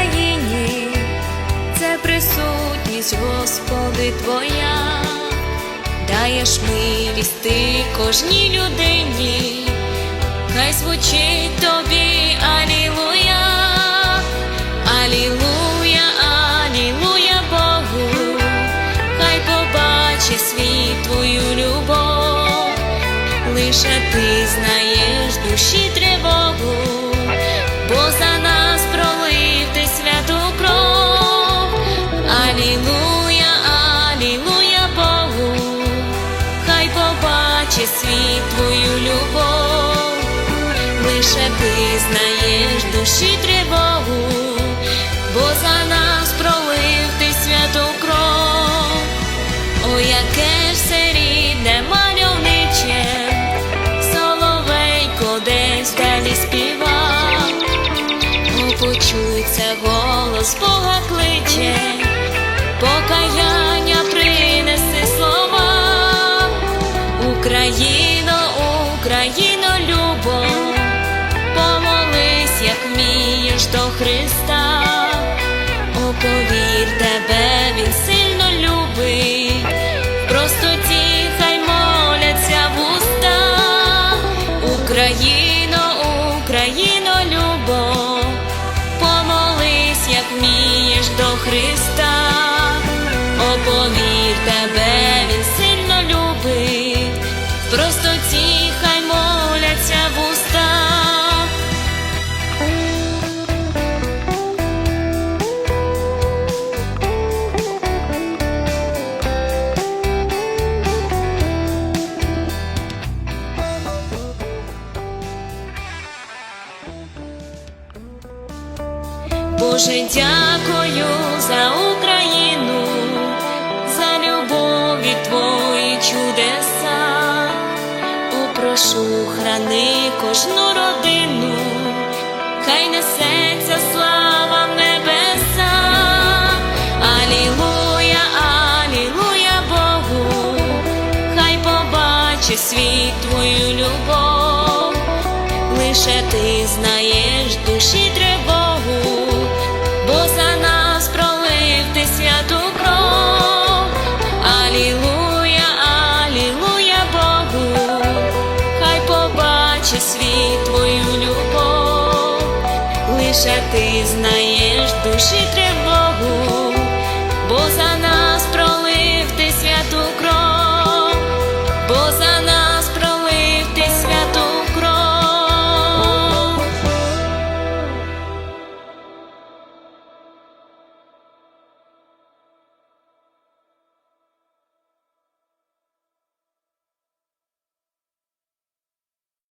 Україні, це присутність, Господи, Твоя, даєш милість ти кожній людині, хай звучить тобі, Алілуя, Алілуя, Алілуя Богу, хай побачить світ твою любов, лише ти знаєш душі тривогу. Лише ти знаєш душі тривогу, бо за нас пролив ти святу кров. О, яке ж це рідне мальовниче, соловейко десь далі співа, О, почується голос Бога кличе, покаяння принеси слова, Україно, до Христа. О, повір тебе, він сильно любить, в простоті хай моляться вуста. Україно, Україно, любо, помолись, як вмієш до Христа. О, тебе, він сильно любить, в простоті хай моляться вуста. Боже, дякую за Україну, за любові твої чудеса. О, прошу, храни кожну родину, хай несеться слава в небеса. Алілуя, алілуя Богу, хай побачить світ твою любов лише ти знаєш лише ти знаєш душі тривогу, бо за нас.